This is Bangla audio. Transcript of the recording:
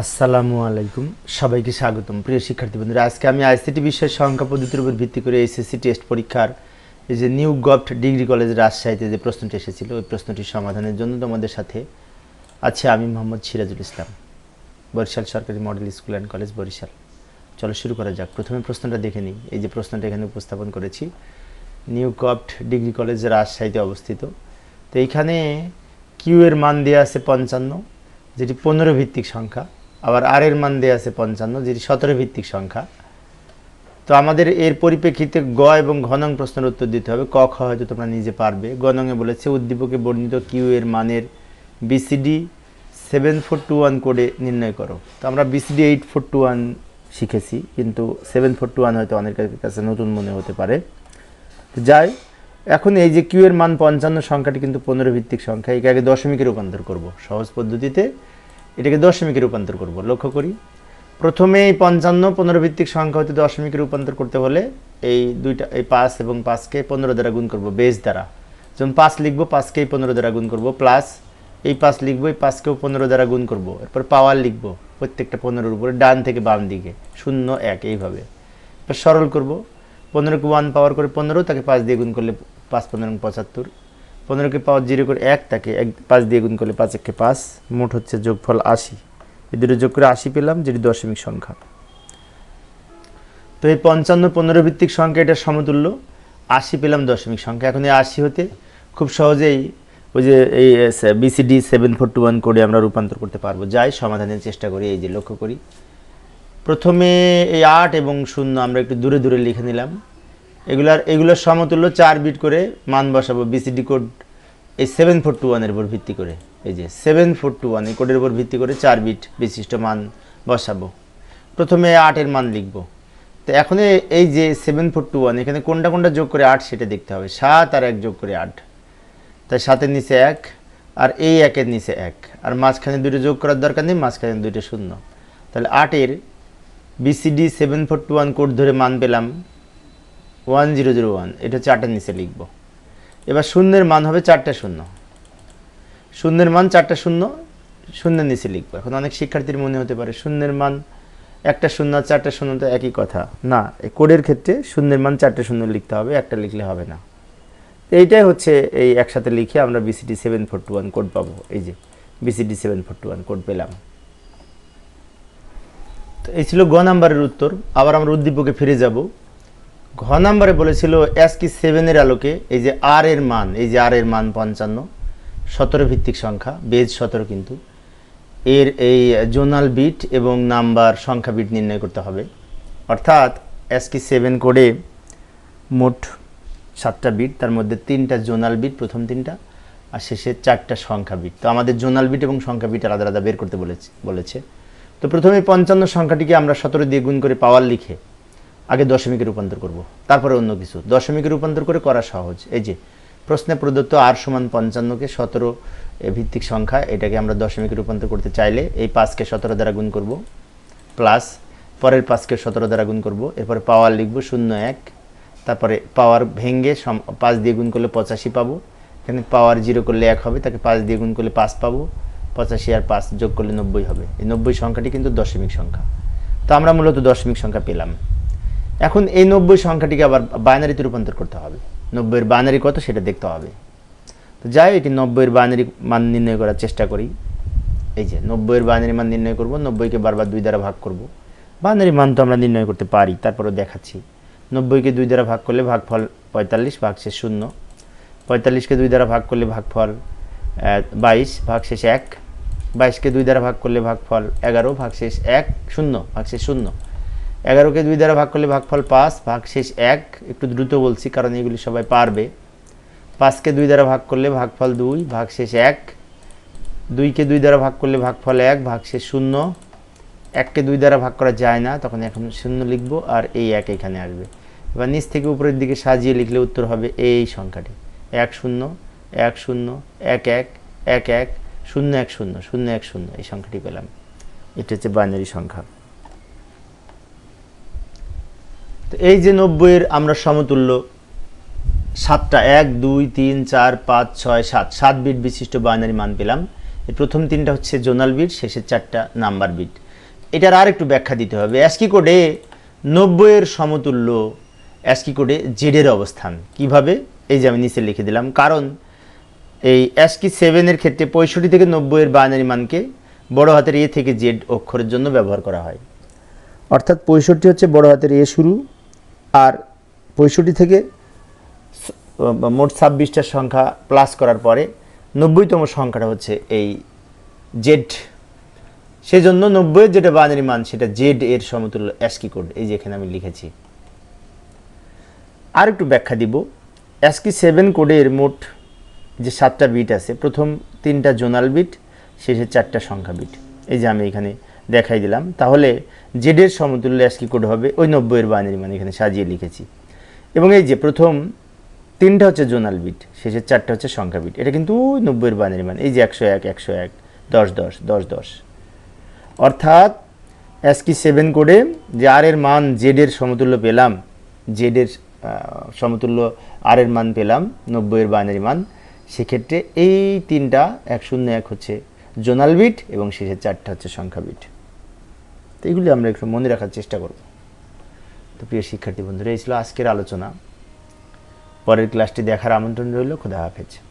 আসসালামু আলাইকুম। সবাইকে স্বাগতম। প্রিয় শিক্ষার্থী বন্ধুরা, আজকে আমি আইসিটি বিষয়ের সংখ্যা পদ্ধতির উপর ভিত্তি করে এসএসসি টেস্ট পরীক্ষার এই যে নিউ গভট ডিগ্রি কলেজ রাজশাহীতে যে প্রশ্নটি এসেছিল, ওই প্রশ্নটির সমাধানের জন্য তোমাদের সাথে আছে আমি মোহাম্মদ সিরাজুল ইসলাম, বরিশাল সরকারি model school and college Barishal. চলো শুরু করা যাক। প্রথমে প্রশ্নটা দেখে নিই। এই যে প্রশ্নটা এখানে উপস্থাপন করেছি, নিউ গভট ডিগ্রি কলেজ রাজশাহীতে অবস্থিত। তো এইখানে কিউ এর মান দেওয়া আছে পঞ্চান্ন, যেটি পনেরো ভিত্তিক সংখ্যা। আবার আর এর মান দেওয়া আছে পঞ্চান্ন, যেটি সতেরো ভিত্তিক সংখ্যা। তো আমাদের এর পরিপ্রেক্ষিতে গ এবং ঘনং প্রশ্নের উত্তর দিতে হবে। ক, খ হয়তো তোমরা নিজে পারবে। গনংয়ে বলেছে, উদ্দীপকে বর্ণিত কিউ এর মানের BCD seven four two one কোডে নির্ণয় করো। তো আমরা BCD eight four two one শিখেছি, কিন্তু সেভেন ফোর টু ওয়ান হয়তো অনেকের কাছে নতুন মনে হতে পারে। যাই, এখন এই যে কিউ এর মান পঞ্চান্ন সংখ্যাটি কিন্তু পনেরো ভিত্তিক সংখ্যা, একে আগে দশমিকে রূপান্তর করব সহজ পদ্ধতিতে। এটাকে দশমিকে রূপান্তর করব, লক্ষ্য করি। প্রথমে এই পঞ্চান্ন পনেরো ভিত্তিক সংখ্যা হতে দশমিকে রূপান্তর করতে হলে এই দুইটা, এই পাঁচ এবং পাঁচকে পনেরো দ্বারা গুণ করব বেস দ্বারা। যেমন পাঁচ লিখব পাঁচকে এই পনেরো দ্বারা গুণ করব প্লাস এই পাঁচ লিখব, এই পাঁচকেও পনেরো দ্বারা গুণ করব। এরপর পাওয়ার লিখব, প্রত্যেকটা পনেরোর উপরে, ডান থেকে বাম দিকে, শূন্য, এক, এইভাবে। এবার সরল করব, পনেরোকে ওয়ান পাওয়ার করে পনেরো, তাকে পাঁচ দিয়ে গুণ করলে পাঁচ, পনেরো, পঁচাত্তর। পনেরোকে পাওয়ার জিরো করে এক তাকে এক পাঁচ দিয়ে গুণ করলে পাঁচ একে পাঁচ, মোট হচ্ছে যোগফল আশি। এই দুটো যোগ করে আশি পেলাম, যেটি দশমিক সংখ্যা। তো এই পঞ্চান্ন পনেরো ভিত্তিক সংখ্যা এটা সমতুল্য। আশি পেলাম দশমিক সংখ্যা। এখন এই আশি হতে খুব সহজেই ওই যে এই BCD seven, four, two, one করে আমরা রূপান্তর করতে পারব। যাই, সমাধানের চেষ্টা করি, এই যে লক্ষ্য করি। প্রথমে এই আট এবং শূন্য আমরা একটু দূরে দূরে লিখে নিলাম। এগুলার, এগুলোর সমতুল্য চার বিট করে মান বসাবো বিসিডি কোড এই সেভেন ফোর টু ওয়ানের উপর ভিত্তি করে। এই যে সেভেন ফোর টু ওয়ান এই কোডের উপর ভিত্তি করে চার বিট বিশিষ্ট মান বসাবো। প্রথমে আটের মান লিখব। তো এখন এই যে সেভেন ফোর টু ওয়ান এখানে কোনটা কোনটা যোগ করে আট সেটা দেখতে হবে। সাত আর এক যোগ করে আট। তাই সাতের নিচে এক আর এই একের নিচে এক। আর মাঝখানে দুটো যোগ করার দরকার নেই, মাঝখানে দুটো শূন্য। তাহলে আটের BCD seven four two one code ধরে মান পেলাম ওয়ান জিরো জিরো ওয়ান এটা আটের নিচে লিখব। এবার শূন্যের মান হবে চারটা শূন্য। শূন্যের মান চারটা শূন্য, শূন্যের নিচে লিখব। এখন অনেক শিক্ষার্থীর মনে হতে পারে শূন্যের মান একটা শূন্য, চারটা শূন্য তো একই কথা। না কোডের ক্ষেত্রে শূন্যের মান চারটে শূন্য লিখতে হবে, একটা লিখলে হবে না। এইটাই হচ্ছে এই একসাথে লিখে আমরা BCD seven four two one code পাবো। এই যে BCD seven four two one code পেলাম। তো এই ছিল গ নাম্বারের উত্তর। আবার আমরা উদ্দীপকে ফিরে যাব। ঘ নাম্বারে বলেছিল, এস কি সেভেনের আলোকে এই যে আর এর মান, এই যে আর এর মান পঞ্চান্ন, সতেরো ভিত্তিক সংখ্যা, বেজ সতেরো কিন্তু, এর এই জোনাল বিট এবং নাম্বার সংখ্যা বিট নির্ণয় করতে হবে। অর্থাৎ, এস কি সেভেন কোডে মোট সাতটা বিট, তার মধ্যে তিনটা জোনাল বিট, প্রথম তিনটা, আর শেষে চারটা সংখ্যা বিট। তো আমাদের জোনাল বিট এবং সংখ্যা বিট আলাদা আলাদা বের করতে বলেছে বলেছে। তো প্রথমে পঞ্চান্ন সংখ্যাটিকে আমরা সতেরো দিয়ে গুণ করে পাওয়ার লিখে আগে দশমিকে রূপান্তর করব, তারপরে অন্য কিছু। দশমিকে রূপান্তর করে করা সহজ। এই যে, প্রশ্নে প্রদত্ত আর সমান পঞ্চান্নকে সতেরো ভিত্তিক সংখ্যা, এটাকে আমরা দশমিকে রূপান্তর করতে চাইলে এই পাঁচকে সতেরো দ্বারা গুণ করব, প্লাস পরের পাঁচকে সতেরো দ্বারা গুণ করব, এরপরে পাওয়ার লিখব শূন্য এক, তারপরে পাওয়ার ভেঙ্গে পাঁচ দিয়ে গুণ করলে পঁচাশি পাবো, এখানে পাওয়ার জিরো করলে এক হবে, তাকে পাঁচ দিয়ে গুণ করলে পাঁচ পাবো, পঁচাশি আর পাঁচ যোগ করলে নব্বই হবে। এই নব্বই সংখ্যাটি কিন্তু দশমিক সংখ্যা। তো আমরা মূলত দশমিক সংখ্যা পেলাম। এখন এই নব্বই সংখ্যাটিকে আবার বাইনারিতে রূপান্তর করতে হবে। নব্বইয়ের বাইনারি কত সেটা দেখতে হবে। তো যাই এটি নব্বইয়ের বাইনারি মান নির্ণয় করার চেষ্টা করি। এই যে, নব্বইয়ের বাইনারি মান নির্ণয় করব, নব্বইকে বারবার দুই দ্বারা ভাগ করব। বাইনারি মান তো আমরা নির্ণয় করতে পারি, তারপরেও দেখাচ্ছি। নব্বইকে দুই দ্বারা ভাগ করলে ভাগফল পঁয়তাল্লিশ, ভাগশেষ শূন্য। পঁয়তাল্লিশকে দুই দ্বারা ভাগ করলে ভাগফল বাইশ, ভাগশেষ এক। বাইশকে দুই দ্বারা ভাগ করলে ভাগফল এগারো, ভাগশেষ এক, শূন্য, ভাগশেষ শূন্য। এগারোকে দুই দ্বারা ভাগ করলে ভাগফল পাঁচ ভাগশেষ এক। একটু দ্রুত বলছি, কারণ এগুলি সবাই পারবে। পাঁচকে দুই দ্বারা ভাগ করলে ভাগফল দুই ভাগশেষ এক। দুইকে দুই দ্বারা ভাগ করলে ভাগফল এক ভাগশেষ শূন্য। এককে দুই দ্বারা ভাগ করা যায় না, তখন এখন শূন্য লিখব আর এই এক এখানে আসবে। এবার নিচ থেকে উপরের দিকে সাজিয়ে লিখলে উত্তর হবে এই সংখ্যাটি। এক শূন্য এক শূন্য, এক এক এক এক, শূন্য এক শূন্য শূন্য এক শূন্য, এই সংখ্যাটি পেলাম। এটা হচ্ছে বাইনারি সংখ্যা। তো এই যে নব্বইয়ের আমরা সমতুল্য, সাতটা, এক, দুই, তিন, চার, পাঁচ, ছয়, সাত সাত বিট বিশিষ্ট বাইনারি মান পেলাম। এর প্রথম তিনটা হচ্ছে জোনাল বিট শেষের চারটা নাম্বার বিট। এটার আর একটু ব্যাখ্যা দিতে হবে। অ্যাসকি কোডে নব্বইয়ের সমতুল্য অ্যাসকি কোডে জেডের অবস্থান। কীভাবে? এই যে আমি নিচে লিখে দিলাম। কারণ এই অ্যাসকি সেভেনের ক্ষেত্রে পঁয়ষট্টি থেকে নব্বইয়ের বাইনারি মানকে বড় হাতের এ থেকে জেড অক্ষরের জন্য ব্যবহার করা হয়। অর্থাৎ পঁয়ষট্টি হচ্ছে বড় হাতের এ শুরু আর পঁয়ষট্টি থেকে মোট ছাব্বিশটা সংখ্যা প্লাস করার পরে নব্বইতম সংখ্যাটা হচ্ছে এই জেড সেই জন্য নব্বইয়ের যেটা বাইনারি মান, সেটা জেড এর সমতুল্য অ্যাসকি কোড এই যে এখানে আমি লিখেছি। আর একটু ব্যাখ্যা দিব। অ্যাসকি সেভেন কোডের মোট যে সাতটা বিট আছে, প্রথম তিনটা জোনাল বিট শেষে চারটা সংখ্যা বিট এই যে আমি এখানে দেখাই দিলাম। তাহলে জেডের সমতুল্য অ্যাসকি কোড হবে ওই নব্বইয়ের বাইনারি মান এখানে সাজিয়ে লিখেছি। এবং এই যে প্রথম তিনটা হচ্ছে জোনাল বিট শেষের চারটা হচ্ছে সংখ্যা বিট এটা কিন্তু নব্বইয়ের বাইনারি মান, এই যে একশো এক একশো এক, দশ দশ দশ দশ। অর্থাৎ অ্যাসকি সেভেন কোডে যে আর এর মান জেডের সমতুল্য পেলাম জেডের সমতুল্য আর এর মান পেলাম, নব্বইয়ের বাইনারি মান, সেক্ষেত্রে এই তিনটা এক শূন্য এক হচ্ছে জোনাল বিট এবং শেষের চারটা হচ্ছে সংখ্যা বিট তো এগুলি আমরা একটু মনে রাখার চেষ্টা করব। তো প্রিয় শিক্ষার্থী বন্ধুরা, এই ছিল আজকের আলোচনা। পরের ক্লাসটি দেখার আমন্ত্রণ রইল, খোদা হাফেজ।